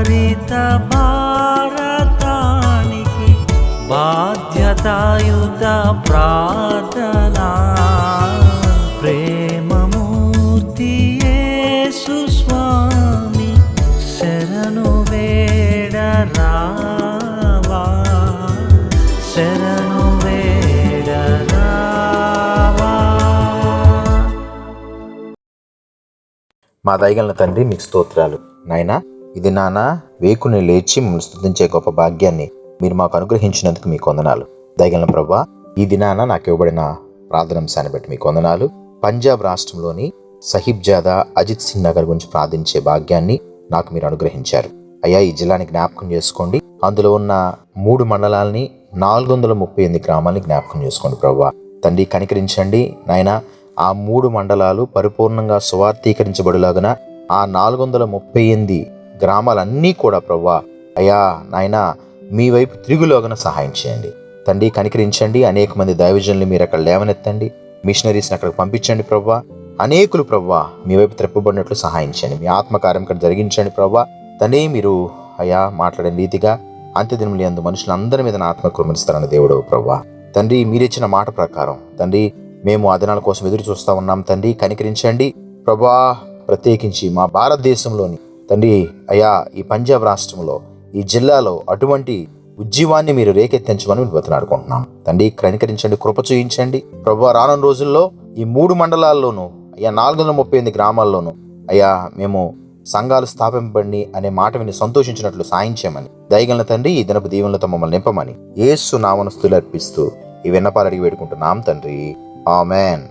హరిత భారతానికి బాధ్యతాయుత ప్రార్థనా. ప్రేమమూర్తి స్వామి శరణు వేడ మా దయగలన తండ్రి మీకు స్తోత్రాలు. నాయనా ఇది నానా వేకుని లేచి మిమ్మల్ని స్థుతించే గొప్ప భాగ్యాన్ని మీరు మాకు అనుగ్రహించినందుకు మీకు వందనాలు. దయగలన ప్రభా ఈ దినాన నాకు ఇవ్వబడిన ప్రార్థనాంశాన్ని బట్టి మీకు వందనాలు. పంజాబ్ రాష్ట్రంలోని సహిబ్జాదా అజిత్ సింగ్ నగర్ గురించి ప్రార్థించే భాగ్యాన్ని నాకు మీరు అనుగ్రహించారు. అయ్యా ఈ జిల్లాని జ్ఞాపకం చేసుకోండి. అందులో ఉన్న మూడు మండలాల్ని నాలుగు వందల ముప్పై ఎనిమిది గ్రామాలని జ్ఞాపకం చేసుకోండి ప్రభా తండ్రి కనికరించండి. నాయనా ఆ మూడు మండలాలు పరిపూర్ణంగా సువార్థీకరించబడులాగన ఆ నాలుగు వందల ముప్పై ఎనిమిది గ్రామాలన్నీ కూడా ప్రవ్వా అయ్యా నాయనా మీ వైపు తిరుగులోగన సహాయం చేయండి. తండ్రి కనికరించండి. అనేక మంది దైవజనులు మీరు అక్కడ లేవనెత్తండి. మిషనరీస్ని అక్కడికి పంపించండి ప్రవ్వా. అనేకులు ప్రవ్వా మీ వైపు త్రెప్పబడినట్లు సహాయం చేయండి. మీ ఆత్మకార్యం ఇక్కడ జరిగించండి ప్రవ్వా. తండ్రి మీరు అయ్యా మాట్లాడే రీతిగా అంత్యదినములు అందు మనుషులందరి మీద నా ఆత్మ కురిమిస్తారని దేవుడు ప్రవ్వా. తండ్రి మీరిచ్చిన మాట ప్రకారం తండ్రి మేము ఆ దినాల కోసం ఎదురు చూస్తూ ఉన్నాం. తండ్రి కనికరించండి. ప్రభా ప్రత్యేకించి మా భారతదేశంలోని తండ్రి అయ్యా ఈ పంజాబ్ రాష్ట్రంలో ఈ జిల్లాలో అటువంటి ఉజ్జీవాన్ని మీరు రేకెత్తించమని మేము బతలాడుకుంటున్నాం తండ్రి కనికరించండి కృప చూయించండి ప్రభు రానున్న రోజుల్లో ఈ మూడు మండలాల్లోనూ అయ్యా నాలుగు వందల ముప్పై ఎనిమిది గ్రామాల్లోనూ అయ్యా మేము సంఘాలు స్థాపింపబడి అనే మాట విని సంతోషించినట్లు సాయం చేయమని దయగలన తండ్రి ఈ దినపు దీవెనలతో మమ్మల్ని నింపమని ఏసు నామనస్తులు అర్పిస్తూ ఈ విన్నపాలు అడిగి వేడుకుంటున్నాం తండ్రి. ఆమెన్.